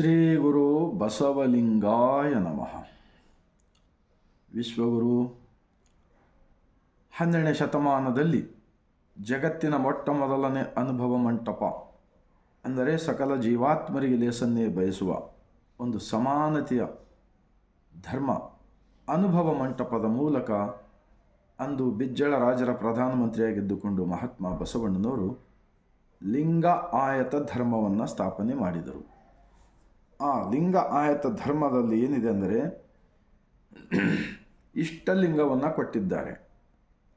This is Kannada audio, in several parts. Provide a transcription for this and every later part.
ಶ್ರೀ ಗುರು ಬಸವಲಿಂಗಾಯ ನಮಃ. ವಿಶ್ವಗುರು, ಹನ್ನೆರಡನೇ ಶತಮಾನದಲ್ಲಿ ಜಗತ್ತಿನ ಮೊಟ್ಟ ಮೊದಲನೇ ಅನುಭವ ಮಂಟಪ ಅಂದರೆ ಸಕಲ ಜೀವಾತ್ಮರಿಗೆ ಲೇಸನ್ನೇ ಬಯಸುವ ಒಂದು ಸಮಾನತೆಯ ಧರ್ಮ ಅನುಭವ ಮಂಟಪದ ಮೂಲಕ ಅಂದು ಬಿಜ್ಜಳ ರಾಜರ ಪ್ರಧಾನಮಂತ್ರಿಯಾಗಿದ್ದುಕೊಂಡು ಮಹಾತ್ಮ ಬಸವಣ್ಣನವರು ಲಿಂಗ ಆಯತ ಧರ್ಮವನ್ನು ಸ್ಥಾಪನೆ ಮಾಡಿದರು. ಆ ಲಿಂಗ ಆಯತ ಧರ್ಮದಲ್ಲಿ ಏನಿದೆ ಅಂದರೆ ಇಷ್ಟಲಿಂಗವನ್ನು ಕೊಟ್ಟಿದ್ದಾರೆ.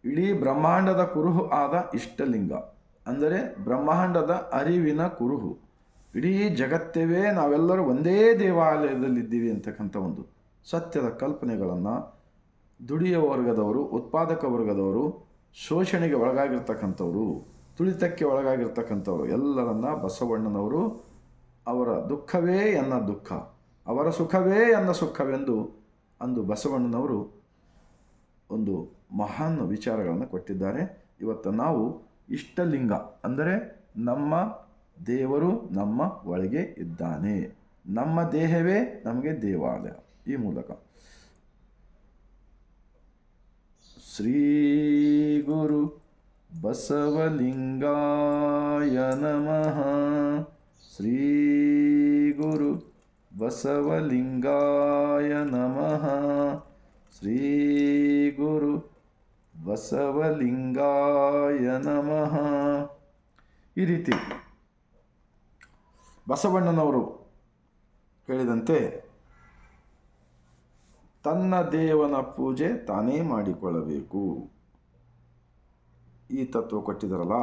ಇಡೀ ಬ್ರಹ್ಮಾಂಡದ ಕುರುಹು ಆದ ಇಷ್ಟಲಿಂಗ. ಅಂದರೆ ಬ್ರಹ್ಮಾಂಡದ ಅರಿವಿನ ಕುರುಹು. ಇಡೀ ಜಗತ್ತೇವೇ ನಾವೆಲ್ಲರೂ ಒಂದೇ ದೇವಾಲಯದಲ್ಲಿದ್ದೀವಿ ಅಂತಕ್ಕಂಥ ಒಂದು ಸತ್ಯದ ಕಲ್ಪನೆಗಳನ್ನು ದುಡಿಯ ವರ್ಗದವರು, ಉತ್ಪಾದಕ ವರ್ಗದವರು, ಶೋಷಣೆಗೆ ಒಳಗಾಗಿರ್ತಕ್ಕಂಥವ್ರು, ತುಳಿತಕ್ಕೆ ಒಳಗಾಗಿರ್ತಕ್ಕಂಥವ್ರು ಎಲ್ಲರನ್ನ ಬಸವಣ್ಣನವರು ಅವರ ದುಃಖವೇ ಎನ್ನ ದುಃಖ, ಅವರ ಸುಖವೇ ಎನ್ನ ಸುಖವೆಂದು ಅಂದು ಬಸವಣ್ಣನವರು ಒಂದು ಮಹಾನ್ ವಿಚಾರಗಳನ್ನು ಕೊಟ್ಟಿದ್ದಾರೆ. ಇವತ್ತು ನಾವು ಇಷ್ಟಲಿಂಗ ಅಂದರೆ ನಮ್ಮ ದೇವರು ನಮ್ಮ ಒಳಗೆ ಇದ್ದಾನೆ, ನಮ್ಮ ದೇಹವೇ ನಮಗೆ ದೇವಾಲಯ ಈ ಮೂಲಕ. ಶ್ರೀ ಗುರು ಬಸವಲಿಂಗಾಯ ನಮಃ. ಶ್ರೀ ಬಸವಲಿಂಗಾಯ ನಮಃ ಶ್ರೀ ಗುರು ಬಸವಲಿಂಗಾಯ ನಮಃ ಈ ರೀತಿ ಬಸವಣ್ಣನವರು ಹೇಳಿದಂತೆ, ತನ್ನ ದೇವನ ಪೂಜೆ ತಾನೇ ಮಾಡಿಕೊಳ್ಳಬೇಕು. ಈ ತತ್ವ ಕೊಟ್ಟಿದರಲ್ಲ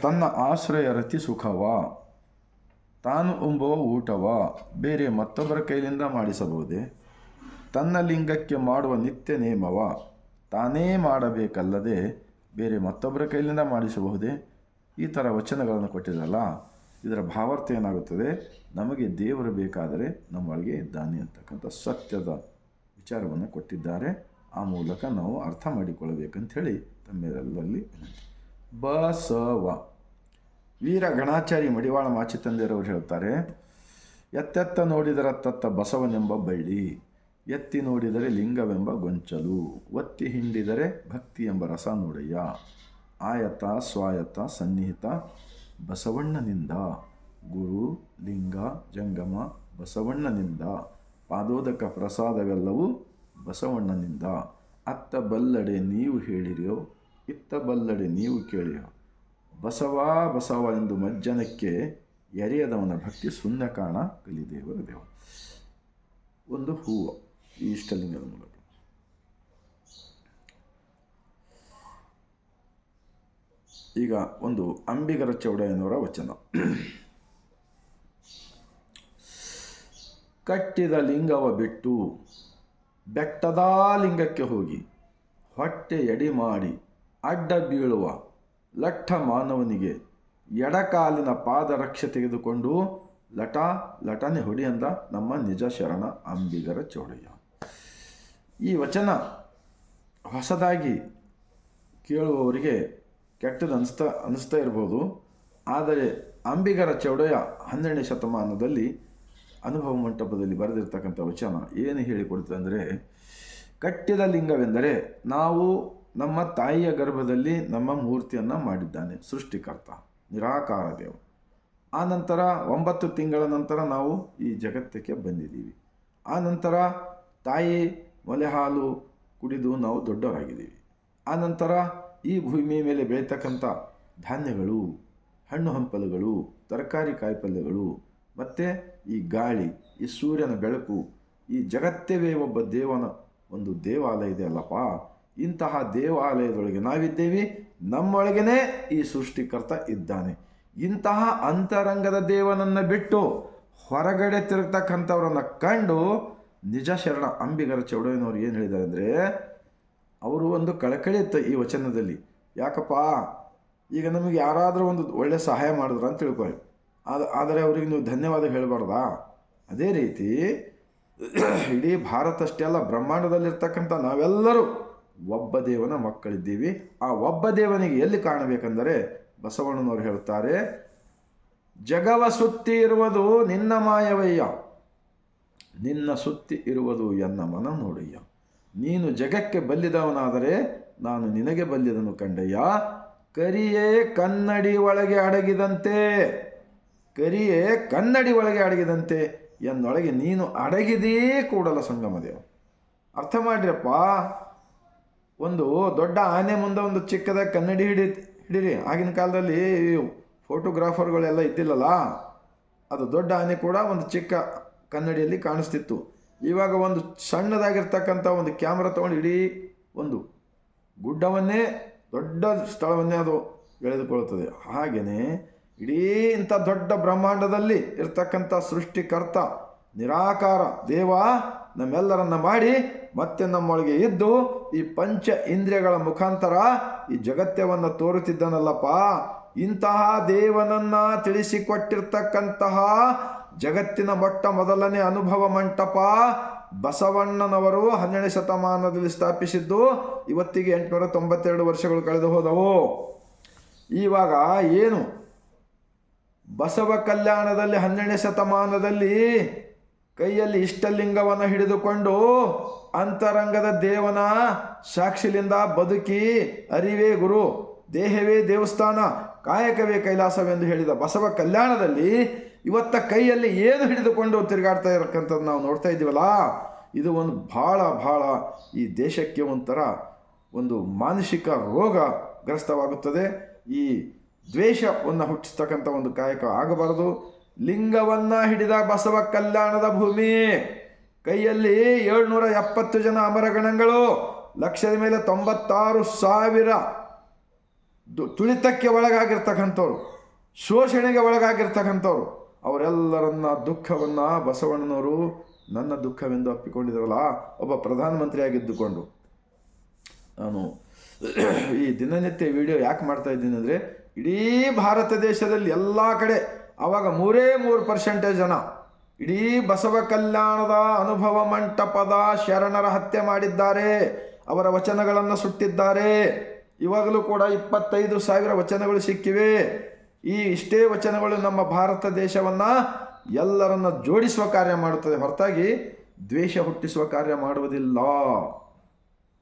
ತನ್ನ ಆಶ್ರಯ ರತಿ ಸುಖವ. ತಾನು ಉಂಬುವ ಊಟವ, ಬೇರೆ ಮತ್ತೊಬ್ಬರ ಕೈಲಿಂದ ಮಾಡಿಸಬಹುದೇ? ತನ್ನ ಲಿಂಗಕ್ಕೆ ಮಾಡುವ ನಿತ್ಯ ನೇಮವ, ತಾನೇ ಮಾಡಬೇಕಲ್ಲದೆ ಬೇರೆ ಮತ್ತೊಬ್ಬರ ಕೈಲಿಂದ ಮಾಡಿಸಬಹುದೇ? ಈ ಥರ ವಚನಗಳನ್ನು ಕೊಟ್ಟಿರಲ್ಲ ಇದರ ಭಾವಾರ್ಥ ಏನಾಗುತ್ತದೆ? ನಮಗೆ ದೇವರು ಬೇಕಾದರೆ ನಮ್ಮೊಳಗೆ ಇದ್ದಾನೆ ಅಂತಕ್ಕಂಥ ಸತ್ಯದ ವಿಚಾರವನ್ನು ಕೊಟ್ಟಿದ್ದಾರೆ. ಆ ಮೂಲಕ ನಾವು ಅರ್ಥ ಮಾಡಿಕೊಳ್ಳಬೇಕಂಥೇಳಿ ತಮ್ಮೆಲ್ಲರಲ್ಲಿ ಬಸವ. ವೀರ ಗಣಾಚಾರಿ ಮಡಿವಾಳ ಮಾಚಿತಂದೆಯರವರು ಹೇಳ್ತಾರೆ ಎತ್ತೆತ್ತ ನೋಡಿದರ ತತ್ತ ಬಸವನೆಂಬ ಬಳ್ಳಿ, ಎತ್ತಿ ನೋಡಿದರೆ ಲಿಂಗವೆಂಬ ಗೊಂಚಲು, ಒತ್ತಿ ಹಿಂಡಿದರೆ ಭಕ್ತಿ ಎಂಬ ರಸ ನೋಡಯ್ಯ, ಆಯತ, ಸ್ವಾಯತ, ಸನ್ನಿಹಿತ, ಬಸವಣ್ಣನಿಂದ, ಗುರು, ಲಿಂಗ, ಜಂಗಮ, ಬಸವಣ್ಣನಿಂದ, ಪಾದೋದಕ ಪ್ರಸಾದವೆಲ್ಲವೂ ಬಸವಣ್ಣನಿಂದ, ಅತ್ತ ಬಲ್ಲಡೆ ನೀವು ಹೇಳಿರಿಯೋ, ಇತ್ತ ಬಲ್ಲಡೆ ನೀವು ಕೇಳಿಯೋ. ಬಸವ ಬಸವ ಎಂದು ಮಜ್ಜನಕ್ಕೆ ಎರೆಯದವನ ಭಕ್ತಿ ಸುಣ್ಣ ಕಾಣ ಕಲಿದೇವರ ದೇವ. ಒಂದು ಹೂವು ಈ ಇಷ್ಟಲಿಂಗದ ಮೂಲಕ. ಈಗ ಒಂದು ಅಂಬಿಗರ ಚೌಡಯ್ಯನವರ ವಚನ. ಕಟ್ಟಿದ ಲಿಂಗವ ಬಿಟ್ಟು ಬೆಟ್ಟದ ಲಿಂಗಕ್ಕೆ ಹೋಗಿ ಹೊಟ್ಟೆ ಎಡಿ ಮಾಡಿ ಅಡ್ಡ ಬೀಳುವ ಲಟ್ಟ ಮಾನವನಿಗೆ ಎಡಕಾಲಿನ ಪಾದರಕ್ಷೆ ತೆಗೆದುಕೊಂಡು ಲಟ ಲಟನೆ ಹೊಡಿ ಅಂದ ನಮ್ಮ ನಿಜ ಶರಣ ಅಂಬಿಗರ ಚೌಡಯ್ಯ. ಈ ವಚನ ಹೊಸದಾಗಿ ಕೇಳುವವರಿಗೆ ಕೆಟ್ಟದ್ದು ಅನಿಸ್ತಾ ಅನಿಸ್ತಾ ಇರ್ಬೋದು. ಆದರೆ ಅಂಬಿಗರ ಚೌಡಯ್ಯ ಹನ್ನೆರಡನೇ ಶತಮಾನದಲ್ಲಿ ಅನುಭವ ಮಂಟಪದಲ್ಲಿ ಬರೆದಿರ್ತಕ್ಕಂಥ ವಚನ ಏನು ಹೇಳಿಕೊಡ್ತದೆ ಅಂದರೆ, ಕಟ್ಟಿದ ಲಿಂಗವೆಂದರೆ ನಾವು ನಮ್ಮ ತಾಯಿಯ ಗರ್ಭದಲ್ಲಿ ನಮ್ಮ ಮೂರ್ತಿಯನ್ನು ಮಾಡಿದ್ದಾನೆ, ಸೃಷ್ಟಿಕರ್ತ, ನಿರಾಕಾರ ದೇವ. ಆ ನಂತರ ಒಂಬತ್ತು ತಿಂಗಳ ನಂತರ ನಾವು ಈ ಜಗತ್ತಕ್ಕೆ ಬಂದಿದ್ದೀವಿ. ಆ ನಂತರ ತಾಯಿ ಮೊಲೆ ಹಾಲು ಕುಡಿದು ನಾವು ದೊಡ್ಡವರಾಗಿದ್ದೀವಿ. ಆ ನಂತರ ಈ ಭೂಮಿ ಮೇಲೆ ಬೆಳೀತಕ್ಕಂಥ ಧಾನ್ಯಗಳು, ಹಣ್ಣು ಹಂಪಲುಗಳು, ತರಕಾರಿ ಕಾಯಿಪಲ್ಯಗಳು, ಮತ್ತು ಈ ಗಾಳಿ, ಈ ಸೂರ್ಯನ ಬೆಳಕು, ಈ ಜಗತ್ತೇವೇ ಒಬ್ಬ ದೇವನ ಒಂದು ದೇವಾಲಯ ಇದೆ ಅಲ್ಲಪ್ಪ. ಇಂತಹ ದೇವಾಲಯದೊಳಗೆ ನಾವಿದ್ದೇವೆ ನಮ್ಮೊಳಗೇ ಈ ಸೃಷ್ಟಿಕರ್ತ ಇದ್ದಾನೆ. ಇಂತಹ ಅಂತರಂಗದ ದೇವನನ್ನು ಬಿಟ್ಟು ಹೊರಗಡೆ ತಿರುಗ್ತಕ್ಕಂಥವ್ರನ್ನ ಕಂಡು ನಿಜ ಶರಣ ಅಂಬಿಗರ ಚೌಡಯ್ಯನವರು ಏನು ಹೇಳಿದ್ದಾರೆ ಅಂದರೆ, ಅವರು ಒಂದು ಕಳಕಳಿ ಇತ್ತು ಈ ವಚನದಲ್ಲಿ. ಯಾಕಪ್ಪ, ಈಗ ನಮಗೆ ಯಾರಾದರೂ ಒಂದು ಒಳ್ಳೆ ಸಹಾಯ ಮಾಡಿದ್ರು ಅಂತ ತಿಳ್ಕೊಳ್ಳಿ. ಅದು ಆದರೆ ಅವ್ರಿಗೆ ನೀವು ಧನ್ಯವಾದ ಹೇಳಬಾರ್ದಾ? ಅದೇ ರೀತಿ, ಇಡೀ ಭಾರತ ಅಷ್ಟೇ ಅಲ್ಲ, ಬ್ರಹ್ಮಾಂಡದಲ್ಲಿರ್ತಕ್ಕಂಥ ನಾವೆಲ್ಲರೂ ಒಬ್ಬ ದೇವನ ಮಕ್ಕಳಿದ್ದೀವಿ. ಆ ಒಬ್ಬ ದೇವನಿಗೆ ಎಲ್ಲಿ ಕಾಣಬೇಕೆಂದರೆ ಬಸವಣ್ಣನವರು ಹೇಳ್ತಾರೆ ಜಗವ ಸುತ್ತಿ ಇರುವುದು ನಿನ್ನ ಮಾಯವಯ್ಯ, ನಿನ್ನ ಸುತ್ತಿ ಇರುವುದು ಎನ್ನ ಮನ ನೋಡಯ್ಯ. ನೀನು ಜಗಕ್ಕೆ ಬಲ್ಲಿದವನಾದರೆ ನಾನು ನಿನಗೆ ಬಲ್ಲಿದನು ಕಂಡಯ್ಯ. ಕರಿಯೇ ಕನ್ನಡಿ ಒಳಗೆ ಅಡಗಿದಂತೆ, ಕರಿಯೇ ಕನ್ನಡಿ ಒಳಗೆ ಅಡಗಿದಂತೆ ಎನ್ನೊಳಗೆ ನೀನು ಅಡಗಿದೇ ಕೂಡಲ ಸಂಗಮದೇವ. ಅರ್ಥ ಮಾಡ್ರಪ್ಪ ಒಂದು ದೊಡ್ಡ ಆನೆ ಮುಂದೆ ಒಂದು ಚಿಕ್ಕದ ಕನ್ನಡಿ ಹಿಡಿ, ಹಿಡೀರಿ. ಆಗಿನ ಕಾಲದಲ್ಲಿ ಫೋಟೋಗ್ರಾಫರ್ಗಳೆಲ್ಲ ಇದ್ದಿಲ್ಲಲ್ಲ? ಅದು ದೊಡ್ಡ ಆನೆ ಕೂಡ ಒಂದು ಚಿಕ್ಕ ಕನ್ನಡಿಯಲ್ಲಿ ಕಾಣಿಸ್ತಿತ್ತು. ಇವಾಗ ಒಂದು ಸಣ್ಣದಾಗಿರ್ತಕ್ಕಂಥ ಒಂದು ಕ್ಯಾಮ್ರಾ ತೊಗೊಂಡು ಇಡೀ ಒಂದು ಗುಡ್ಡವನ್ನೇ, ದೊಡ್ಡ ಸ್ಥಳವನ್ನೇ ಅದು ಎಳೆದುಕೊಳ್ಳುತ್ತದೆ. ಹಾಗೆಯೇ ಇಡೀ ಇಂಥ ದೊಡ್ಡ ಬ್ರಹ್ಮಾಂಡದಲ್ಲಿ ಇರ್ತಕ್ಕಂಥ ಸೃಷ್ಟಿಕರ್ತ, ನಿರಾಕಾರ ದೇವ ನಮ್ಮೆಲ್ಲರನ್ನ ಮಾಡಿ ಮತ್ತೆ ನಮ್ಮೊಳಗೆ ಇದ್ದು ಈ ಪಂಚ ಇಂದ್ರಿಯಗಳ ಮುಖಾಂತರ ಈ ಜಗತ್ಯವನ್ನು ತೋರುತ್ತಿದ್ದನಲ್ಲಪ್ಪ. ಇಂತಹ ದೇವನನ್ನ ತಿಳಿಸಿಕೊಟ್ಟಿರ್ತಕ್ಕಂತಹ ಜಗತ್ತಿನ ಮೊಟ್ಟ ಮೊದಲನೇ ಅನುಭವ ಮಂಟಪ ಬಸವಣ್ಣನವರು ಹನ್ನೆರಡನೇ ಶತಮಾನದಲ್ಲಿ ಸ್ಥಾಪಿಸಿದ್ದು ಇವತ್ತಿಗೆ ಎಂಟುನೂರ ತೊಂಬತ್ತೆರಡು ವರ್ಷಗಳು ಕಳೆದು ಹೋದವು. ಇವಾಗ ಏನು? ಬಸವ ಕಲ್ಯಾಣದಲ್ಲಿ ಹನ್ನೆರಡನೇ ಶತಮಾನದಲ್ಲಿ ಕೈಯಲ್ಲಿ ಇಷ್ಟಲಿಂಗವನ್ನು ಹಿಡಿದುಕೊಂಡು ಅಂತರಂಗದ ದೇವನ ಸಾಕ್ಷಿಲಿಂದ ಬದುಕಿ ಅರಿವೇ ಗುರು, ದೇಹವೇ ದೇವಸ್ಥಾನ, ಕಾಯಕವೇ ಕೈಲಾಸವೆಂದು ಹೇಳಿದ ಬಸವ ಕಲ್ಯಾಣದಲ್ಲಿ ಇವತ್ತ ಕೈಯಲ್ಲಿ ಏನು ಹಿಡಿದುಕೊಂಡು ತಿರುಗಾಡ್ತಾ ಇರಕ್ಕಂಥದ್ದು ನಾವು ನೋಡ್ತಾ ಇದ್ದೀವಲ್ಲ? ಇದು ಒಂದು ಭಾಳ ಭಾಳ ಈ ದೇಶಕ್ಕೆ ಒಂಥರ ಒಂದು ಮಾನಸಿಕ ರೋಗ ಗ್ರಸ್ತವಾಗುತ್ತದೆ. ಈ ದ್ವೇಷವನ್ನು ಹುಟ್ಟಿಸ್ತಕ್ಕಂಥ ಒಂದು ಕಾಯಕ ಆಗಬಾರದು. ಲಿಂಗವನ್ನು ಹಿಡಿದ ಬಸವ ಕಲ್ಯಾಣದ ಭೂಮಿ. ಕೈಯಲ್ಲಿ ಏಳ್ನೂರ ಎಪ್ಪತ್ತು ಜನ ಅಮರಗಣಗಳು, ಲಕ್ಷದ ಮೇಲೆ ತೊಂಬತ್ತಾರು ಸಾವಿರ ತುಳಿತಕ್ಕೆ ಒಳಗಾಗಿರ್ತಕ್ಕಂಥವ್ರು, ಶೋಷಣೆಗೆ ಒಳಗಾಗಿರ್ತಕ್ಕಂಥವ್ರು. ಅವರೆಲ್ಲರನ್ನ, ದುಃಖವನ್ನು ಬಸವಣ್ಣನವರು ನನ್ನ ದುಃಖವೆಂದು ಅಪ್ಪಿಕೊಂಡಿದ್ರಲ್ಲ, ಒಬ್ಬ ಪ್ರಧಾನಮಂತ್ರಿಯಾಗಿದ್ದುಕೊಂಡು. ನಾನು ಈ ದಿನನಿತ್ಯ ವಿಡಿಯೋ ಯಾಕೆ ಮಾಡ್ತಾ ಇದ್ದೀನಿ ಅಂದರೆ, ಇಡೀ ಭಾರತ ದೇಶದಲ್ಲಿ ಎಲ್ಲ ಕಡೆ ಆವಾಗ ಮೂರೇ ಮೂರು ಪರ್ಸೆಂಟೇಜ್ ಜನ. ಇಡೀ ಬಸವ ಕಲ್ಯಾಣದ ಅನುಭವ ಮಂಟಪದ ಶರಣರ ಹತ್ಯೆ ಮಾಡಿದ್ದಾರೆ. ಅವರ ವಚನಗಳನ್ನು ಸುಟ್ಟಿದ್ದಾರೆ. ಇವಾಗಲೂ ಕೂಡ ಇಪ್ಪತ್ತೈದು ಸಾವಿರ ವಚನಗಳು ಸಿಕ್ಕಿವೆ. ಈ ಇಷ್ಟೇ ವಚನಗಳು ನಮ್ಮ ಭಾರತ ದೇಶವನ್ನು ಎಲ್ಲರನ್ನ ಜೋಡಿಸುವ ಕಾರ್ಯ ಮಾಡುತ್ತದೆ. ಹೊರತಾಗಿ ದ್ವೇಷ ಹುಟ್ಟಿಸುವ ಕಾರ್ಯ ಮಾಡುವುದಿಲ್ಲ.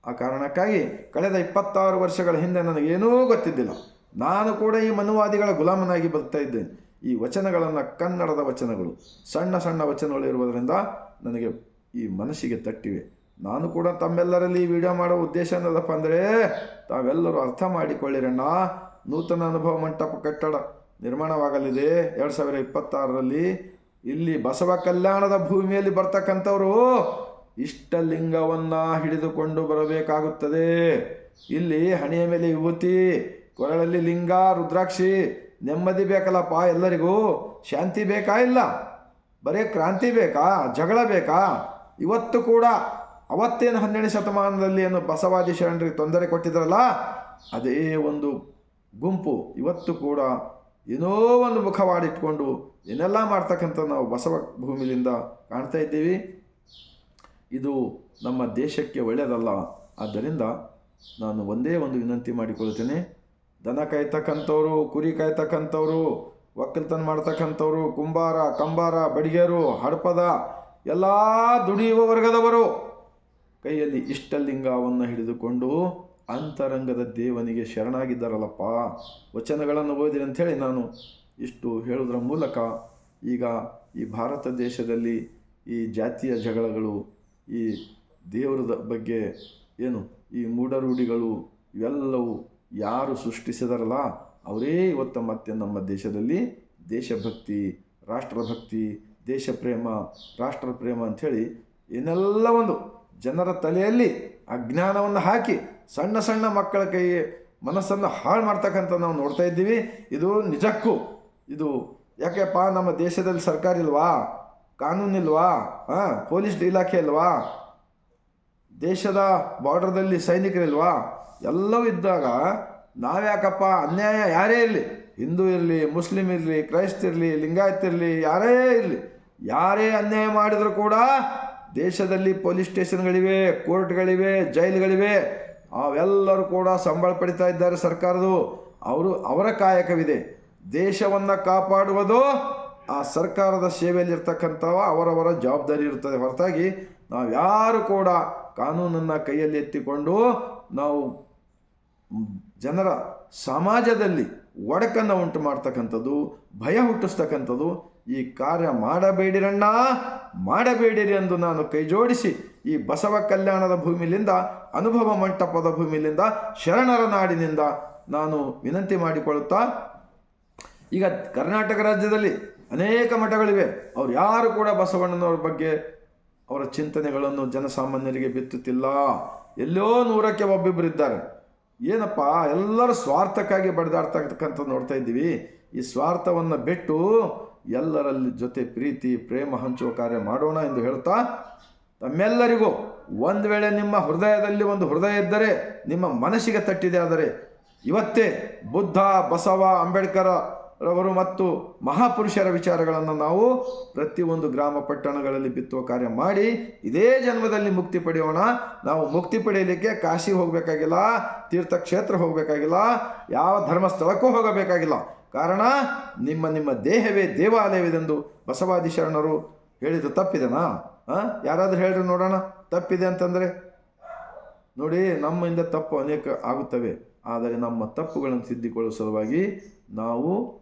ಆ ಕಾರಣಕ್ಕಾಗಿ ಕಳೆದ ಇಪ್ಪತ್ತಾರು ವರ್ಷಗಳ ಹಿಂದೆ ನನಗೇನೂ ಗೊತ್ತಿದ್ದಿಲ್ಲ. ನಾನು ಕೂಡ ಈ ಮನುವಾದಿಗಳ ಗುಲಾಮನಾಗಿ ಬದುಕ್ತಾ ಇದ್ದೇನೆ. ಈ ವಚನಗಳನ್ನು ಕನ್ನಡದ ವಚನಗಳು, ಸಣ್ಣ ಸಣ್ಣ ವಚನಗಳು ಇರುವುದರಿಂದ ನನಗೆ ಈ ಮನಸ್ಸಿಗೆ ತಟ್ಟಿವೆ. ನಾನು ಕೂಡ ತಮ್ಮೆಲ್ಲರಲ್ಲಿ ಈ ವಿಡಿಯೋ ಮಾಡೋ ಉದ್ದೇಶ ಏನದಪ್ಪ ಅಂದರೆ, ತಾವೆಲ್ಲರೂ ಅರ್ಥ ಮಾಡಿಕೊಳ್ಳಿರಣ್ಣ. ನೂತನ ಅನುಭವ ಮಂಟಪ ಕಟ್ಟಡ ನಿರ್ಮಾಣವಾಗಲಿದೆ ಎರಡು ಸಾವಿರ ಇಪ್ಪತ್ತಾರರಲ್ಲಿ. ಇಲ್ಲಿ ಬಸವ ಕಲ್ಯಾಣದ ಭೂಮಿಯಲ್ಲಿ ಬರ್ತಕ್ಕಂಥವರು ಇಷ್ಟಲಿಂಗವನ್ನು ಹಿಡಿದುಕೊಂಡು ಬರಬೇಕಾಗುತ್ತದೆ. ಇಲ್ಲಿ ಹಣೆಯ ಮೇಲೆ ಯುವತಿ ಕೊರಳಲ್ಲಿ ಲಿಂಗ, ರುದ್ರಾಕ್ಷಿ ನೆಮ್ಮದಿ ಬೇಕಲ್ಲಪ್ಪ ಎಲ್ಲರಿಗೂ? ಶಾಂತಿ ಬೇಕಾ ಇಲ್ಲ? ಬರೀ ಕ್ರಾಂತಿ ಬೇಕಾ? ಜಗಳ ಬೇಕಾ? ಇವತ್ತು ಕೂಡ ಅವತ್ತೇನು ಹನ್ನೆರಡು ಶತಮಾನದಲ್ಲಿ ಏನು ಬಸವಾದಿ ಶರಣರಿಗೆ ತೊಂದರೆ ಕೊಟ್ಟಿದ್ರಲ್ಲ, ಅದೇ ಒಂದು ಗುಂಪು ಇವತ್ತು ಕೂಡ ಏನೋ ಒಂದು ಮುಖವಾಡಿಟ್ಕೊಂಡು ಏನೆಲ್ಲ ಮಾಡ್ತಕ್ಕಂಥ ನಾವು ಬಸವ ಭೂಮಿಲಿಂದ ಕಾಣ್ತಾ ಇದ್ದೀವಿ. ಇದು ನಮ್ಮ ದೇಶಕ್ಕೆ ಒಳ್ಳೆಯದಲ್ಲ. ಆದ್ದರಿಂದ ನಾನು ಒಂದೇ ಒಂದು ವಿನಂತಿ ಮಾಡಿಕೊಳ್ತೇನೆ ದನ ಕಾಯ್ತಕ್ಕಂಥವ್ರು, ಕುರಿ ಕಾಯ್ತಕ್ಕಂಥವ್ರು ಒಕ್ಕಲ್ತನ ಮಾಡ್ತಕ್ಕಂಥವ್ರು, ಕುಂಬಾರ, ಕಂಬಾರ, ಬಡಿಗೆರು, ಹಡಪದ ಎಲ್ಲ ದುಡಿಯುವ ವರ್ಗದವರು. ಕೈಯಲ್ಲಿ ಇಷ್ಟಲಿಂಗವನ್ನು ಹಿಡಿದುಕೊಂಡು ಅಂತರಂಗದ ದೇವನಿಗೆ ಶರಣಾಗಿದ್ದಾರಲ್ಲಪ್ಪ. ವಚನಗಳನ್ನು ಓದಿರಿ ಅಂಥೇಳಿ ನಾನು ಇಷ್ಟು ಹೇಳೋದ್ರ ಮೂಲಕ ಈಗ ಈ ಭಾರತ ದೇಶದಲ್ಲಿ ಈ ಜಾತಿಯ ಜಗಳಗಳು, ಈ ದೇವರದ ಬಗ್ಗೆ ಏನು, ಈ ಮೂಢರೂಢಿಗಳು ಇವೆಲ್ಲವೂ ಯಾರು ಸೃಷ್ಟಿಸಿದಾರಲ್ಲ, ಅವರೇ ಇವತ್ತು ಮತ್ತೆ ನಮ್ಮ ದೇಶದಲ್ಲಿ ದೇಶಭಕ್ತಿ, ರಾಷ್ಟ್ರಭಕ್ತಿ ದೇಶ ಪ್ರೇಮ ರಾಷ್ಟ್ರ ಪ್ರೇಮ ಅಂಥೇಳಿ ಏನೆಲ್ಲ ಒಂದು ಜನರ ತಲೆಯಲ್ಲಿ ಅಜ್ಞಾನವನ್ನು ಹಾಕಿ ಸಣ್ಣ ಸಣ್ಣ ಮಕ್ಕಳ ಕೈಗೆ ಮನಸ್ಸನ್ನು ಹಾಳು ಮಾಡ್ತಕ್ಕಂಥ ನಾವು ನೋಡ್ತಾ ಇದ್ದೀವಿ. ಇದು ನಿಜಕ್ಕೂ ಇದು ಯಾಕೆಪ್ಪ ನಮ್ಮ ದೇಶದಲ್ಲಿ ಸರ್ಕಾರ ಇಲ್ವಾ? ಕಾನೂನಿಲ್ವಾ? ಹಾಂ, ಪೊಲೀಸ್ ಇಲಾಖೆ ಇಲ್ವಾ? ದೇಶದ ಬಾರ್ಡರ್ದಲ್ಲಿ ಸೈನಿಕರಿಲ್ವಾ? ಎಲ್ಲವೂ ಇದ್ದಾಗ ನಾವ್ಯಾಕಪ್ಪ? ಅನ್ಯಾಯ ಯಾರೇ ಇರಲಿ. ಹಿಂದೂ ಇರಲಿ, ಮುಸ್ಲಿಂ ಇರಲಿ, ಕ್ರೈಸ್ತ ಇರಲಿ, ಲಿಂಗಾಯತ್ ಇರಲಿ, ಯಾರೇ ಇರಲಿ. ಯಾರೇ ಅನ್ಯಾಯ ಮಾಡಿದರೂ ಕೂಡ ದೇಶದಲ್ಲಿ ಪೊಲೀಸ್ ಸ್ಟೇಷನ್ಗಳಿವೆ, ಕೋರ್ಟ್ಗಳಿವೆ, ಜೈಲುಗಳಿವೆ. ಅವೆಲ್ಲರೂ ಕೂಡ ಸಂಬಳ ಪಡಿತಾ ಇದ್ದಾರೆ ಸರ್ಕಾರದು ಅವರು ಅವರ ಕಾಯಕವಿದೆ. ದೇಶವನ್ನು ಕಾಪಾಡುವುದು ಆ ಸರ್ಕಾರದ ಸೇವೆಯಲ್ಲಿರ್ತಕ್ಕಂಥ ಅವರವರ ಜವಾಬ್ದಾರಿ ಇರುತ್ತದೆ ಹೊರತಾಗಿ ನಾವು ಯಾರು ಕೂಡ ಕಾನೂನನ್ನು ಕೈಯಲ್ಲಿ ಎತ್ತಿಕೊಂಡು ನಾವು ಜನರ ಸಮಾಜದಲ್ಲಿ ಒಡಕನ್ನು ಉಂಟು ಮಾಡ್ತಕ್ಕಂಥದ್ದು, ಭಯ ಹುಟ್ಟಿಸ್ತಕ್ಕಂಥದ್ದು, ಈ ಕಾರ್ಯ ಮಾಡಬೇಡಿರಣ್ಣ, ಮಾಡಬೇಡಿರಿ ಎಂದು ನಾನು ಕೈ ಜೋಡಿಸಿ ಈ ಬಸವ ಕಲ್ಯಾಣದ ಭೂಮಿಲಿಂದ, ಅನುಭವ ಮಂಟಪದ ಭೂಮಿಲಿಂದ, ಶರಣರ ನಾಡಿನಿಂದ ನಾನು ವಿನಂತಿ ಮಾಡಿಕೊಳ್ಳುತ್ತಾ, ಈಗ ಕರ್ನಾಟಕ ರಾಜ್ಯದಲ್ಲಿ ಅನೇಕ ಮಠಗಳಿವೆ. ಅವ್ರು ಯಾರು ಕೂಡ ಬಸವಣ್ಣನವ್ರ ಬಗ್ಗೆ ಅವರ ಚಿಂತನೆಗಳನ್ನು ಜನಸಾಮಾನ್ಯರಿಗೆ ಬಿತ್ತುತ್ತಿಲ್ಲ. ಎಲ್ಲೋ ನೂರಕ್ಕೆ ಒಬ್ಬಿಬ್ಬರಿದ್ದಾರೆ ಏನಪ್ಪ, ಎಲ್ಲರೂ ಸ್ವಾರ್ಥಕ್ಕಾಗಿ ಬಡಿದಾಡ್ತಕ್ಕಂಥ ನೋಡ್ತಾ ಇದ್ದೀವಿ. ಈ ಸ್ವಾರ್ಥವನ್ನು ಬಿಟ್ಟು ಎಲ್ಲರಲ್ಲಿ ಜೊತೆ ಪ್ರೀತಿ, ಪ್ರೇಮ ಹಂಚುವ ಕಾರ್ಯ ಮಾಡೋಣ ಎಂದು ಹೇಳ್ತಾ ತಮ್ಮೆಲ್ಲರಿಗೂ ಒಂದು ವೇಳೆ ನಿಮ್ಮ ಹೃದಯದಲ್ಲಿ ಒಂದು ಹೃದಯ ಇದ್ದರೆ, ನಿಮ್ಮ ಮನಸ್ಸಿಗೆ ತಟ್ಟಿದೆ ಆದರೆ ಇವತ್ತೇ ಬುದ್ಧ, ಬಸವ, ಅಂಬೇಡ್ಕರ್ ರವರು ಮತ್ತು ಮಹಾಪುರುಷರ ವಿಚಾರಗಳನ್ನು ನಾವು ಪ್ರತಿಯೊಂದು ಗ್ರಾಮ ಪಟ್ಟಣಗಳಲ್ಲಿ ಬಿತ್ತುವ ಕಾರ್ಯ ಮಾಡಿ ಇದೇ ಜನ್ಮದಲ್ಲಿ ಮುಕ್ತಿ ಪಡೆಯೋಣ. ನಾವು ಮುಕ್ತಿ ಪಡೆಯಲಿಕ್ಕೆ ಕಾಶಿ ಹೋಗಬೇಕಾಗಿಲ್ಲ, ತೀರ್ಥಕ್ಷೇತ್ರ ಹೋಗಬೇಕಾಗಿಲ್ಲ, ಯಾವ ಧರ್ಮಸ್ಥಳಕ್ಕೂ ಹೋಗಬೇಕಾಗಿಲ್ಲ. ಕಾರಣ ನಿಮ್ಮ ನಿಮ್ಮ ದೇಹವೇ ದೇವಾಲಯವಿದೆಂದು ಬಸವಾದಿ ಶರಣರು ಹೇಳಿದ್ದು ತಪ್ಪಿದೆನಾ? ಹಾಂ ಯಾರಾದರೂ ಹೇಳ್ರಿ ನೋಡೋಣ. ತಪ್ಪಿದೆ ಅಂತಂದರೆ? ನೋಡಿ ನಮ್ಮಿಂದ ತಪ್ಪು ಅನೇಕ ಆಗುತ್ತವೆ. ಆದರೆ ನಮ್ಮ ತಪ್ಪುಗಳನ್ನು ತಿದ್ದಿಕೊಳ್ಳುವ ಸಲುವಾಗಿ ನಾವು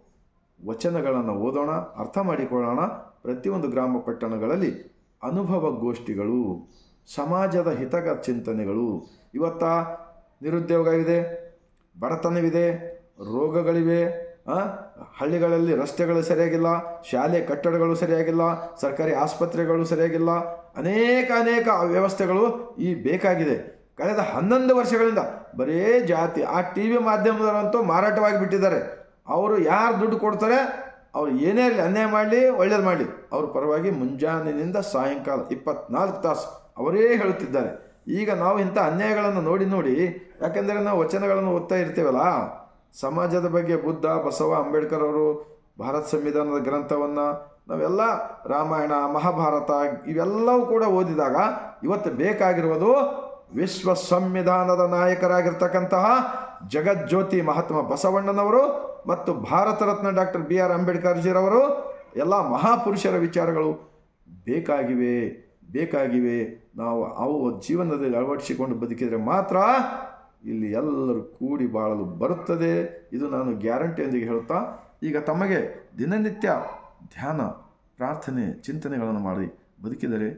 ವಚನಗಳನ್ನು ಓದೋಣ, ಅರ್ಥ ಮಾಡಿಕೊಳ್ಳೋಣ. ಪ್ರತಿಯೊಂದು ಗ್ರಾಮ ಪಟ್ಟಣಗಳಲ್ಲಿ ಅನುಭವ ಗೋಷ್ಠಿಗಳು, ಸಮಾಜದ ಹಿತಕ ಚಿಂತನೆಗಳು. ಇವತ್ತ ನಿರುದ್ಯೋಗ ಇದೆ, ಬಡತನವಿದೆ, ರೋಗಗಳಿವೆ ಹಳ್ಳಿಗಳಲ್ಲಿ ರಸ್ತೆಗಳು ಸರಿಯಾಗಿಲ್ಲ, ಶಾಲೆ ಕಟ್ಟಡಗಳು ಸರಿಯಾಗಿಲ್ಲ, ಸರ್ಕಾರಿ ಆಸ್ಪತ್ರೆಗಳು ಸರಿಯಾಗಿಲ್ಲ. ಅನೇಕ ಅನೇಕ ವ್ಯವಸ್ಥೆಗಳು ಈ ಬೇಕಾಗಿದೆ. ಕಳೆದ ಹನ್ನೊಂದು ವರ್ಷಗಳಿಂದ ಬರೇ ಜಾತಿ, ಆ ಟಿ ವಿ ಮಾಧ್ಯಮದವರಂತೂ ಮಾರಾಟವಾಗಿ ಬಿಟ್ಟಿದ್ದಾರೆ. ಅವರು ಯಾರು ದುಡ್ಡು ಕೊಡ್ತಾರೆ, ಅವ್ರು ಏನೇ ಇರಲಿ ಅನ್ಯಾಯ ಮಾಡಲಿ, ಒಳ್ಳೇದು ಮಾಡಲಿ. ಅವ್ರ ಪರವಾಗಿ ಮುಂಜಾನೆಯಿಂದ ಸಾಯಂಕಾಲ, ಇಪ್ಪತ್ನಾಲ್ಕು ತಾಸು ಅವರೇ ಹೇಳುತ್ತಿದ್ದಾರೆ. ಈಗ ನಾವು ಇಂಥ ಅನ್ಯಾಯಗಳನ್ನು ನೋಡಿ ನೋಡಿ, ಯಾಕೆಂದರೆ ನಾವು ವಚನಗಳನ್ನು ಓದ್ತಾ ಇರ್ತೀವಲ್ಲ, ಸಮಾಜದ ಬಗ್ಗೆ ಬುದ್ಧ, ಬಸವ, ಅಂಬೇಡ್ಕರ್ ಅವರು ಭಾರತ ಸಂವಿಧಾನದ ಗ್ರಂಥವನ್ನು, ನಾವೆಲ್ಲ ರಾಮಾಯಣ, ಮಹಾಭಾರತ ಇವೆಲ್ಲವೂ ಕೂಡ ಓದಿದಾಗ ಇವತ್ತು ಬೇಕಾಗಿರುವುದು ವಿಶ್ವ ಸಂವಿಧಾನದ ನಾಯಕರಾಗಿರ್ತಕ್ಕಂತಹ ಜಗಜ್ಯೋತಿ ಮಹಾತ್ಮ ಬಸವಣ್ಣನವರು ಮತ್ತು Bharat Ratna doctor B R ಅಂಬೇಡ್ಕರ್ಜಿರವರು, ಎಲ್ಲ ಮಹಾಪುರುಷರ ವಿಚಾರಗಳು ಬೇಕಾಗಿವೆ ಬೇಕಾಗಿವೆ. ನಾವು ಅವು ಜೀವನದಲ್ಲಿ ಅಳವಡಿಸಿಕೊಂಡು ಬದುಕಿದರೆ ಮಾತ್ರ ಇಲ್ಲಿ ಎಲ್ಲರೂ ಕೂಡಿ ಬಾಳಲು ಬರುತ್ತದೆ. ಇದು ನಾನು ಗ್ಯಾರಂಟಿಯೊಂದಿಗೆ ಹೇಳುತ್ತಾ, ಈಗ ತಮಗೆ ದಿನನಿತ್ಯ ಧ್ಯಾನ, ಪ್ರಾರ್ಥನೆ, ಚಿಂತನೆಗಳನ್ನು ಮಾಡಿ ಬದುಕಿದರೆ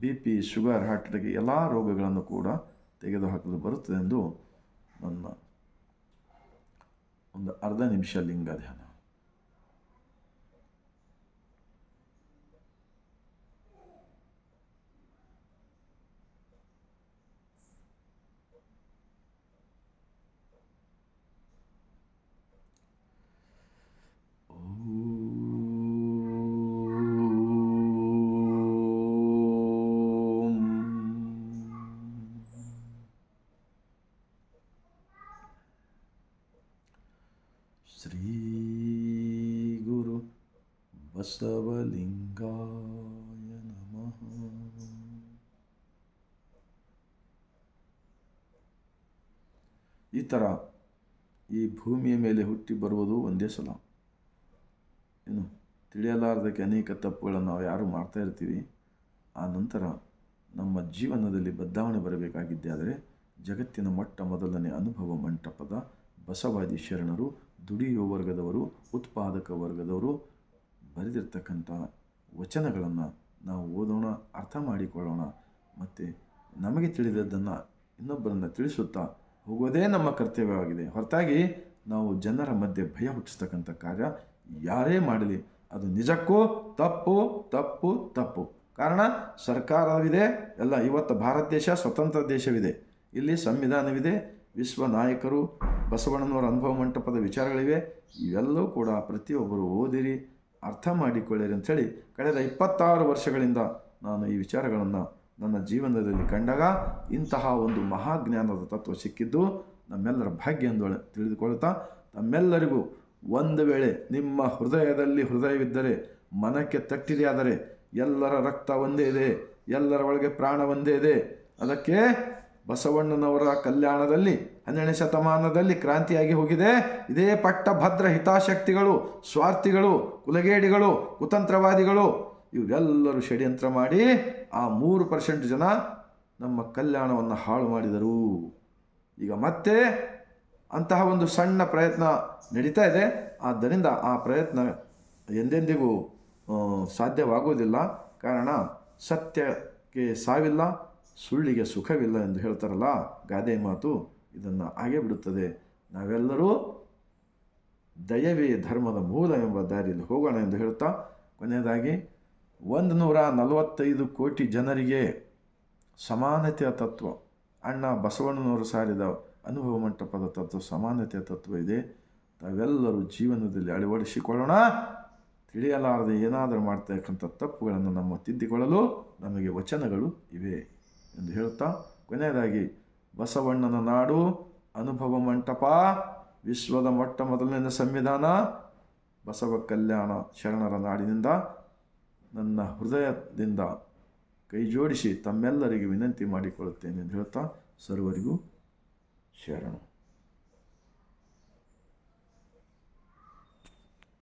B P sugar, heart attack, ಎಲ್ಲ ರೋಗಗಳನ್ನು ಕೂಡ ತೆಗೆದುಹಾಕಲು ಬರುತ್ತದೆ ಎಂದು ನನ್ನ ಒಂದು ಅರ್ಧ ನಿಮಿಷ ಲಿಂಗ ಧ್ಯಾನ ಬಸವಲಿಂಗಾಯ ನಮಃ ಈ ಥರ ಈ ಭೂಮಿಯ ಮೇಲೆ ಹುಟ್ಟಿ ಬರುವುದು ಒಂದೇ ಸಲ. ಏನು ತಿಳಿಯಲಾರದಕ್ಕೆ ಅನೇಕ ತಪ್ಪುಗಳನ್ನು ನಾವು ಯಾರು ಮಾಡ್ತಾ ಇರ್ತೀವಿ. ಆ ನಂತರ ನಮ್ಮ ಜೀವನದಲ್ಲಿ ಬದಲಾವಣೆ ಬರಬೇಕಾಗಿದ್ದೆ ಆದರೆ ಜಗತ್ತಿನ ಮೊಟ್ಟ ಮೊದಲನೇ ಅನುಭವ ಮಂಟಪದ ಬಸವಾದಿ ಶರಣರು, ದುಡಿಯುವ ವರ್ಗದವರು, ಉತ್ಪಾದಕ ವರ್ಗದವರು ಬರೆದಿರ್ತಕ್ಕಂಥ ವಚನಗಳನ್ನು ನಾವು ಓದೋಣ, ಅರ್ಥ ಮಾಡಿಕೊಳ್ಳೋಣ, ಮತ್ತು ನಮಗೆ ತಿಳಿದದ್ದನ್ನು ಇನ್ನೊಬ್ಬರನ್ನು ತಿಳಿಸುತ್ತಾ ಹೋಗೋದೇ ನಮ್ಮ ಕರ್ತವ್ಯವಾಗಿದೆ. ಹೊರತಾಗಿ ನಾವು ಜನರ ಮಧ್ಯೆ ಭಯ ಹುಟ್ಟಿಸ್ತಕ್ಕಂಥ ಕಾರ್ಯ ಯಾರೇ ಮಾಡಲಿ, ಅದು ನಿಜಕ್ಕೂ ತಪ್ಪು ತಪ್ಪು ತಪ್ಪು. ಕಾರಣ, ಸರ್ಕಾರವಿದೆ, ಎಲ್ಲ ಇವತ್ತು ಭಾರತ ದೇಶ ಸ್ವತಂತ್ರ ದೇಶವಿದೆ. ಇಲ್ಲಿ ಸಂವಿಧಾನವಿದೆ, ವಿಶ್ವ ನಾಯಕರು ಬಸವಣ್ಣನವರ ಅನುಭವ ಮಂಟಪದ ವಿಚಾರಗಳಿವೆ, ಇವೆಲ್ಲವೂ ಕೂಡ ಪ್ರತಿಯೊಬ್ಬರು ಓದಿರಿ. ಅರ್ಥ ಮಾಡಿಕೊಳ್ಳಿರಿ ಅಂಥೇಳಿ ಕಳೆದ ಇಪ್ಪತ್ತಾರು ವರ್ಷಗಳಿಂದ ನಾನು ಈ ವಿಚಾರಗಳನ್ನು ನನ್ನ ಜೀವನದಲ್ಲಿ ಕಂಡಾಗ ಇಂತಹ ಒಂದು ಮಹಾಜ್ಞಾನದ ತತ್ವ ಸಿಕ್ಕಿದ್ದು ನಮ್ಮೆಲ್ಲರ ಭಾಗ್ಯ ಎಂದು ತಿಳಿದುಕೊಳ್ತಾ ತಮ್ಮೆಲ್ಲರಿಗೂ ಒಂದು ವೇಳೆ ನಿಮ್ಮ ಹೃದಯದಲ್ಲಿ ಹೃದಯವಿದ್ದರೆ, ಮನಕ್ಕೆ ತಟ್ಟಿದೆ ಎಲ್ಲರ ರಕ್ತ ಒಂದೇ ಇದೆ, ಎಲ್ಲರ ಒಳಗೆ ಪ್ರಾಣ ಒಂದೇ ಇದೆ, ಅದಕ್ಕೆ ಬಸವಣ್ಣನವರ ಕಲ್ಯಾಣದಲ್ಲಿ, ಹನ್ನೆರಡನೇ ಶತಮಾನದಲ್ಲಿ ಕ್ರಾಂತಿಯಾಗಿ ಹೋಗಿದೆ. ಇದೇ ಪಟ್ಟಭದ್ರ ಹಿತಾಸಕ್ತಿಗಳು, ಸ್ವಾರ್ಥಿಗಳು, ಕುಲಗೇಡಿಗಳು, ಕುತಂತ್ರವಾದಿಗಳು, ಇವರೆಲ್ಲರೂ ಷಡ್ಯಂತ್ರ ಮಾಡಿ ಆ ಮೂರು ಪರ್ಸೆಂಟ್ ಜನ ನಮ್ಮ ಕಲ್ಯಾಣವನ್ನು ಹಾಳು ಮಾಡಿದರು. ಈಗ ಮತ್ತೆ ಅಂತಹ ಒಂದು ಸಣ್ಣ ಪ್ರಯತ್ನ ನಡೀತಾ ಇದೆ. ಆದ್ದರಿಂದ ಆ ಪ್ರಯತ್ನ ಎಂದೆಂದಿಗೂ ಸಾಧ್ಯವಾಗುವುದಿಲ್ಲ. ಕಾರಣ ಸತ್ಯಕ್ಕೆ ಸಾವಿಲ್ಲ. ಸುಳ್ಳಿಗೆ ಸುಖವಿಲ್ಲ ಎಂದು ಹೇಳ್ತಾರಲ್ಲ, ಗಾದೆ ಮಾತು ಇದನ್ನು ಆಗೇ ಬಿಡುತ್ತದೆ. ನಾವೆಲ್ಲರೂ ದಯವೇ ಧರ್ಮದ ಮೂಲ ಎಂಬ ದಾರಿಯಲ್ಲಿ ಹೋಗೋಣ ಎಂದು ಹೇಳ್ತಾ, ಕೊನೆಯದಾಗಿ, ಒಂದು ನೂರ ನಲವತ್ತೈದು ಕೋಟಿ ಜನರಿಗೆ ಸಮಾನತೆಯ ತತ್ವ, ಅಣ್ಣ ಬಸವಣ್ಣನವರು ಸಾರಿದ ಅನುಭವ ಮಂಟಪದ ತತ್ವ, ಸಮಾನತೆಯ ತತ್ವ ಇದೆ. ತಾವೆಲ್ಲರೂ ಜೀವನದಲ್ಲಿ ಅಳವಡಿಸಿಕೊಳ್ಳೋಣ. ತಿಳಿಯಲಾರದೆ ಏನಾದರೂ ಮಾಡ್ತಕ್ಕಂಥ ತಪ್ಪುಗಳನ್ನು ನಮ್ಮ ತಿದ್ದಿಕೊಳ್ಳಲು ನಮಗೆ ವಚನಗಳು ಇವೆ. ಎಂದು ಹೇಳುತ್ತಾ ಕೊನೆಯದಾಗಿ, ಬಸವಣ್ಣನ ನಾಡು, ಅನುಭವ ಮಂಟಪ, ವಿಶ್ವದ ಮೊಟ್ಟ ಮೊದಲನೇ ಸಂವಿಧಾನ, ಬಸವ ಕಲ್ಯಾಣ ಶರಣರ ನಾಡಿನಿಂದ ನನ್ನ ಹೃದಯದಿಂದ ಕೈ ಜೋಡಿಸಿ ತಮ್ಮೆಲ್ಲರಿಗೆ ವಿನಂತಿ ಮಾಡಿಕೊಳ್ಳುತ್ತೇನೆ ಎಂದು ಹೇಳ್ತಾ ಸರ್ವರಿಗೂ ಶರಣು.